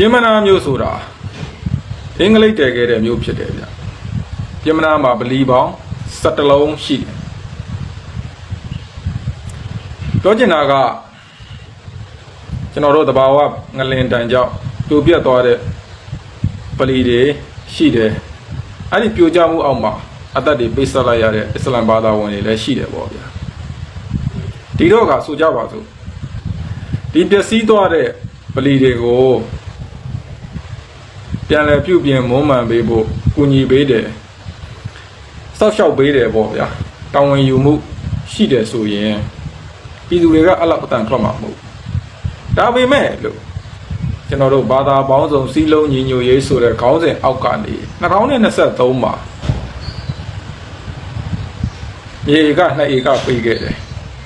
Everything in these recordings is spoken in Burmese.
ပြင်းမနာမျိုးဆိုတာအင်္ဂလိပ်တည်ခဲ့တဲ့မျိုးဖြစ်တယ်ဗျပြင်းမနာမှာဗလီပေါင်း17လုံးရှိတယ်ပြောချင်တာကကျွန်တော်တို့တဘာဝငလင်တန်ကြောင့်ပြိုပြတ်သွားတဲ့ပလီတွေရှိတယ်အဲ့ဒီပြိုကျမှုအောက်မှာအသက်တွေပိတ်ဆက်လိုက်ရတဲ့အစ္စလမ်ဘာသာဝင်တွေလည်းရှိတယ်ပေါ့ဗျာဒီတော့ကဆိုကြပါစို့ဒီပျက်စီးသွားတဲ့ပလီတွေကို ပြန်လည်ပြုပြင်မွမ်းမံပေးဖို့ကူညီပေးတယ်စောက်ရှောက်ပေးတယ်ပေါ့ဗျာတောင်းဝင်ယူမှုရှိတယ်ဆိုရင်ပြည်သူတွေကအဲ့လောက်အတန်ထွက်မှာမဟုတ်ဘူးဒါပေမဲ့လို့ကျွန်တော်တို့ဘာသာပေါင်းစုံစီးလုံးညီညွတ်ရေးဆိုတဲ့ခေါင်းစဉ်အောက်ကနေ2023မှာမြေက2ဧကပေးခဲ့တယ်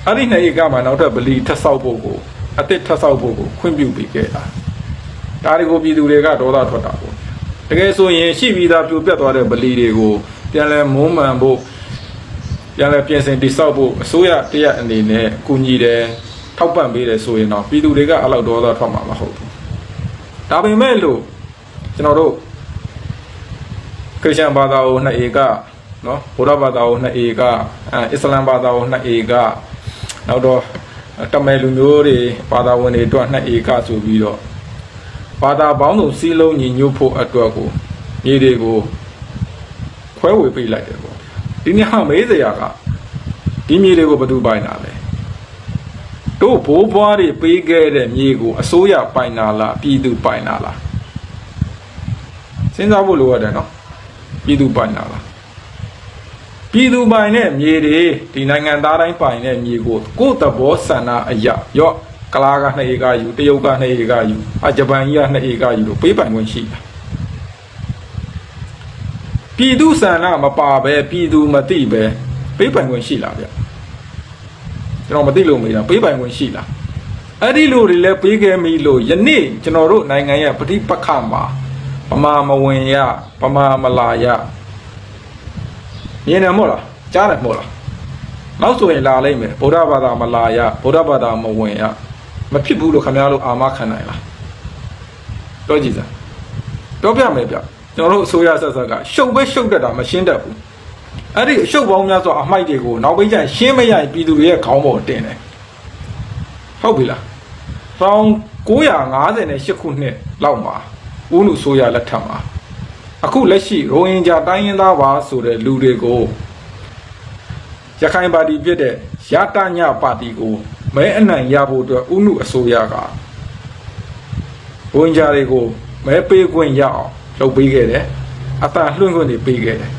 အဲ့ဒီ2ဧကမှာနောက်ထပ်ဗလီထပ်ဆောက်ဖို့ကိုအစ်စ်ထပ်ဆောက်ဖို့ကိုခွင့်ပြုပေးခဲ့တာဒါတွေကိုပြည်သူတွေကဒေါသထွက်တာပေါ့တ ကယ်ဆိုရင်ရှိပြီးသားပြိုပြတ်သွားတဲ့ဗလီတွေကိုပြန်လဲမွမ်းမံဖို့ပြန်လဲပြင်ဆင်တိဆောက်ဖို့အစိုးရတရက်အနေနဲ့ကူညီတယ်ထောက်ပံ့ပေးတယ်ဆိုရင်တော့ပြည်သူတွေကအဲ့လောက်ဒေါသထွက်မှာမဟုတ်ဘူးဒါပေမဲ့လို့ကျွန်တော်တို့ခရစ်ယာန်ဘာသာကို2ဧကနော်ဗုဒ္ဓဘာသာကို2ဧကအဲအစ္စလမ်ဘာသာကို2ဧကနောက်တော့တမယ်လူမျိုးတွေဘာသာဝင်တွေအတွက်2ဧကဆိုပြီးတော့ ဘာသာပေါင်းစုံစီးလုံးညီညွတ်ဖို့အတွက်ကိုမြေတွေကိုခွဲဝေပေးလိုက်တယ်ပေါ့ဒီနေ့ဟာမေးစရာကဒီမြေတွေကိုဘယ်သူပိုင်တာလဲတို့ဘိုးဘွားတွေပေးခဲ့တဲ့မြေကိုအစိုးရပိုင်တာလားပြည်သူပိုင်တာလားစဉ်းစားဖို့လိုရတယ်နော်ပြည်သူပိုင်တာလားပြည်သူပိုင်တဲ့မြေတွေဒီနိုင်ငံသားတိုင်းပိုင်တဲ့မြေကိုကိုယ့်သဘောဆန္ဒအရရော့ ကလာက2ဧကယူတရုတ်က2ဧကယူအဂျပန်ကြီးက2ဧကယူလို့ပေးပိုင်ခွင့်ရှိတာပြည်သူဆန္ဒမပါပဲပြည်သူမသိပဲပေးပိုင်ခွင့်ရှိလားဗျကျွန်တော်မသိလို့မေးတာပေးပိုင်ခွင့်ရှိလားအဲ့ဒီလိုတွေလည်းပေးခဲ့ပြီလို့ယနေ့ကျွန်တော်တို့နိုင်ငံရဲ့ပဋိပက္ခမှာဗမာမဝင်ရဗမာမလာရမြင်တယ်မို့လားကြားတယ်မို့လားနောက်ဆိုရင်လာလိမ့်မယ်ဗုဒ္ဓဘာသာမလာရဗုဒ္ဓဘာသာမဝင်ရ မဖြစ်ဘူးလို့ခင်ဗျားတို့အာမခံနိုင်လားပြောကြည့်စမ်းပြောပြမယ်ဗျကျွန်တော်တို့အစိုးရဆက်ဆက်ကရှုပ်ပဲရှုပ်တတ်တာမရှင်းတတ်ဘူးအဲ့ဒီအရှုပ်ပေါင်းများစွာအမိုက်တွေကိုနောက်ပိုင်းကျရင်ရှင်းမရရင်ပြည်သူတွေရဲ့ခေါင်းပေါ်တင်တယ်ဟုတ်ပြီလားတောင်း958ခုနှစ်လောက်မှာဦးနုဆိုရလက်ထက်မှာအခုလက်ရှိရိုဟင်ဂျာတိုင်းရင်းသားပါဆိုတဲ့လူတွေကိုရခိုင်ပါတီဖြစ်တဲ့ရတညပါတီကို မဲအနိုင်ရဖို့အတွက်ဦးနုအစိုးရကရိုဟင်ဂျာတွေကိုမဲပေးခွင့်ရအောင်လုပ်ပေးခဲ့တယ်အတန်လွှင့်ခွင့်တွေပေးခဲ့တယ်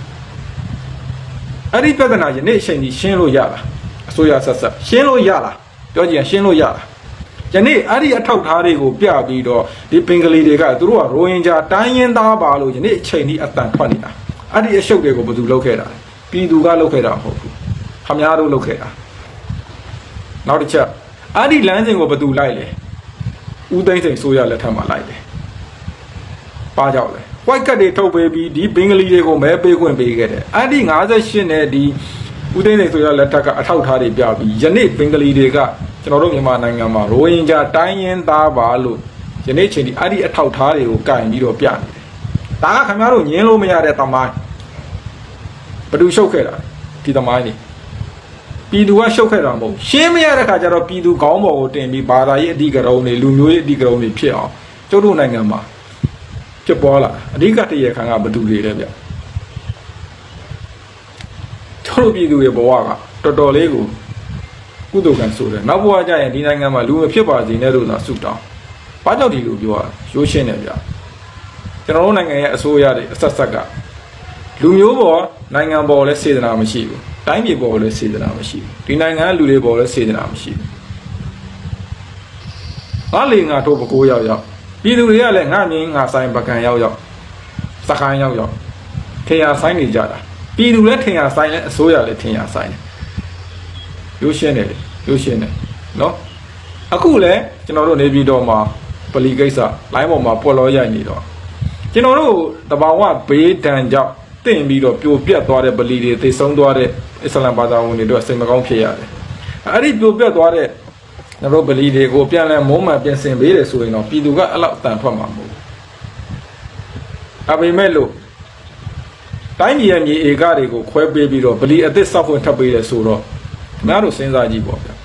အဲ့ဒီပြဿနာယနေ့အချိန်ကြီးရှင်းလို့ရလားအစိုးရဆက်ဆက်ရှင်းလို့ရလားပြောကြည့်ရင်ရှင်းလို့ရလားယနေ့အဲ့ဒီအထောက်ထားတွေကိုပြပြီးတော့ဒီပင်ကလေးတွေကသူတို့ကရိုဟင်ဂျာတိုင်းရင်းသားပါလို့ယနေ့အချိန်ကြီးအတန်ထွက်နေတာအဲ့ဒီအရှုပ်တွေကိုဘယ်သူလုပ်ခဲ့တာလဲပြည်သူကလုပ်ခဲ့တာမဟုတ်ဘူးခမည်းတော်လုပ်ခဲ့တာ နောက်တစ်ချက်အဲ့ဒီလမ်းစဉ်ကိုဘယ်သူလိုက်လဲဦးသိန်းစိန်ဆိုရလက်ထက်မှာလိုက်တယ်ပါကြောက်လဲ white card တွေထုတ်ပေးပြီးဒီဘင်္ဂလီတွေကိုမဲပေးခွင့်ပေးခဲ့တယ်အဲ့ဒီ58နဲ့ဒီဦးသိန်းစိန်ဆိုရလက်ထက်ကအထောက်ထားတွေပြပြီးယနေ့ဘင်္ဂလီတွေကကျွန်တော်တို့မြန်မာနိုင်ငံမှာရိုဟင်ဂျာတိုင်းရင်းသားပါလို့ယနေ့ချိန်ဒီအဲ့ဒီအထောက်ထားတွေကိုကင်ပြီးတော့ပြနေတယ်ဒါကခင်ဗျားတို့ညင်းလို့မရတဲ့တမိုင်းဘယ်သူရှုပ်ခဲ့တာဒီတမိုင်းနေ ပြည်သူကရှုပ်ခဲ့တာမဟုတ်ရှင်းမရတဲ့ခါကျတော့ပြည်သူခေါင်းပေါ်ကိုတင်ပြီးဘာသာရေးအဓိကရုဏ်းတွေလူမျိုးရေးအဓိကရုဏ်းတွေဖြစ်အောင်ကျုပ်တို့နိုင်ငံမှာဖြစ်ပေါ်လာအဓိကတရခံကဘယ်သူတွေလဲဗျကျုပ်တို့ပြည်သူတွေဘဝကတော်တော်လေးကိုကုသိုလ်ကံဆိုတယ်နောက်ဘဝကျရင်ဒီနိုင်ငံမှာလူမဖြစ်ပါစေနဲ့လို့သာဆုတောင်းဘာကြောင့်ဒီလိုပြောရရိုးရှင်းတယ်ဗျကျွန်တော်တို့နိုင်ငံရဲ့အစိုးရတွေအဆက်ဆက်ကလူမျိုးပေါ်နိုင်ငံပေါ်လည်းစေတနာမရှိဘူး တိုင်းပြည်ပေါ်လည်းစေတနာမရှိဘူးဒီနိုင်ငံကလူတွေပေါ်လည်းစေတနာမရှိဘူးငါလေငါတို့ပကိုးရောက်ရောက်ပြည်သူတွေကလည်းငါမြင်းငါဆိုင်ပကံရောက်ရောက်စကိုင်းရောက်ရောက်ထင်ရဆိုင်နေကြတာပြည်သူလည်းထင်ရဆိုင်လည်းအစိုးရလည်းထင်ရဆိုင်တယ်ရိုးရှင်းတယ်ရိုးရှင်းတယ်နော်အခုလည်းကျွန်တော်တို့နေပြည်တော်မှာပလီကိစ္စလိုင်းပေါ်မှာပွက်လောရိုက်နေတော့ကျွန်တော်တို့တဘာဝဘေးဒဏ်ကြောင့်တင့်ပြီးတော့ပြိုပြတ်သွားတဲ့ပလီတွေသိဆုံးသွားတဲ့ အစ္စလမ်ဘာသာဝင်တွေတို့စိတ်မကောင်းဖြစ်ရတယ်အဲ့ဒီပြိုပြတ်သွားတဲ့ကျွန်တော်တို့ပလီတွေကိုပြန်လဲမုံမှန်ပြင်ဆင်ပေးတယ်ဆိုရင်တော့ပြည်သူကအဲ့လောက်အတန်ထွက်မှာမဟုတ်ဘူးအပေမဲ့လို့တိုင်းပြည်ရဲ့မြေဧကတွေကိုခွဲပေးပြီးတော့ဗလီအသစ်စောက်ဖွင့်ထပ်ပေးတယ်ဆိုတော့ခင်ဗျားတို့စဉ်းစားကြည့်ပေါ့ဗျာခင်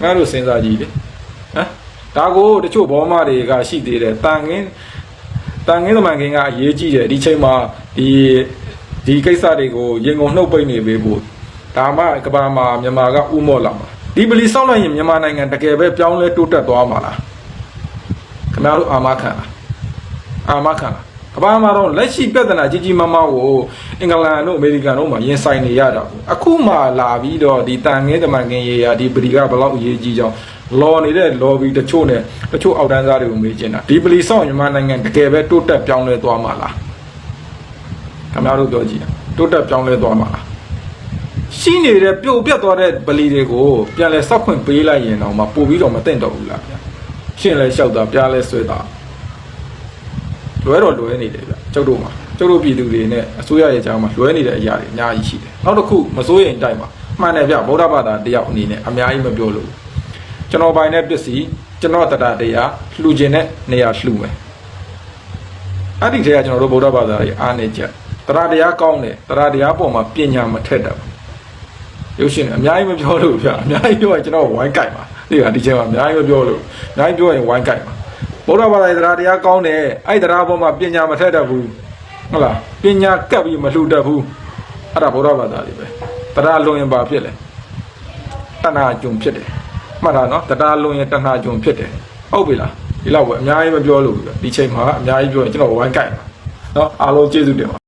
ဗျားတို့စဉ်းစားကြည့်လေဟမ်ဒါကိုတချို့ဘောမတွေကရှိသေးတယ်တန်ငင်းတန်ငင်းသမန်ကင်းကအရေးကြီးတယ်ဒီချိန်မှာဒီ ဒီကိစ္စတွေကိုရင်ကုန်နှုတ်ပိတ်နေပေးဖို့ဒါမှကဘာမှာမြန်မာကဥမော့လာမှာဒီပလီစောက်လိုက်ရင်မြန်မာနိုင်ငံတကယ်ပဲပြောင်းလဲတိုးတက်သွားမှာလားခင်ဗျားတို့အာမခံလားအာမခံလားကဘာမှာတော့လက်ရှိပြဿနာကြီးကြီးမားမားကိုအင်္ဂလန်တို့အမေရိကန်တို့မှာရင်ဆိုင်နေရတာပေါ့အခုမှလာပြီးတော့ဒီတန်ငင်းသမန်ကင်းရေရာဒီပလီကဘယ်လောက်အရေးကြီးကြောင်းလော်နေတဲ့ lobby တချို့နဲ့တချို့အောက်တန်းသားတွေကိုမေးချင်တာဒီပလီစောက်မြန်မာနိုင်ငံတကယ်ပဲတိုးတက်ပြောင်းလဲသွားမှာလား ခင်ဗျားတို့ပြောကြည့်တာတိုးတက်ပြောင်းလဲသွားမှာလားရှိနေတဲ့ပြုတ်ပြတ်သွားတဲ့ဗလီတွေကိုပြန်လဲစောက်ခွင့်ပေးလိုက်ရင်တော့မပို့ပြီးတော့မတင်တော့ဘူးလားဗျာရှင်းလဲလျှောက်တာပြားလဲဆွဲတာလွဲတော့လွဲနေတယ်ဗျကျုပ်တို့မှာကျုပ်တို့ပြည်သူတွေနဲ့အစိုးရရဲ့ကြားမှာလွဲနေတဲ့အရာတွေအများကြီးရှိတယ်နောက်တစ်ခုမစိုးရင်တိုက်မှာမှန်တယ်ဗျဗုဒ္ဓဘာသာတယောက်အနေနဲ့အများကြီးမပြောလို့ကျွန်တော်ပိုင်တဲ့ပစ္စည်းကျွန်တော်တရားတရားလှူခြင်းနဲ့နေရာလှူမယ်အဲ့ဒီတည်းကကျွန်တော်တို့ဗုဒ္ဓဘာသာရဲ့အားနေချက် တရားတရားကောင်းတယ်တရားတရားပေါ်မှာပညာမထက်တော့ဘူးရုပ်ရှင်အများကြီးမပြောလို့ဗျာအများကြီးပြောရင်ကျွန်တော်ဝိုင်းကြိုက်ပါဒီကဒီချိန်မှာအများကြီးမပြောလို့အများကြီးပြောရင်ဝိုင်းကြိုက်ပါဘုရားဘာသာရေးတရားတရားကောင်းတယ်အဲ့တရားပေါ်မှာပညာမထက်တတ်ဘူးဟုတ်လားပညာကပ်ပြီးမလှူတတ်ဘူးအဲ့ဒါဘုရားဘာသာလေးပဲတရားလွန်ရင်ပါဖြစ်လေတဏှာကြုံဖြစ်တယ်မှတ်တာနော်တရားလွန်ရင်တဏှာကြုံဖြစ်တယ်ဟုတ်ပြီလားဒီလောက်ပဲအများကြီးမပြောလို့ဒီချိန်မှာအများကြီးပြောရင်ကျွန်တော်ဝိုင်းကြိုက်ပါနော်အားလုံးကျေးဇူးတင်ပါ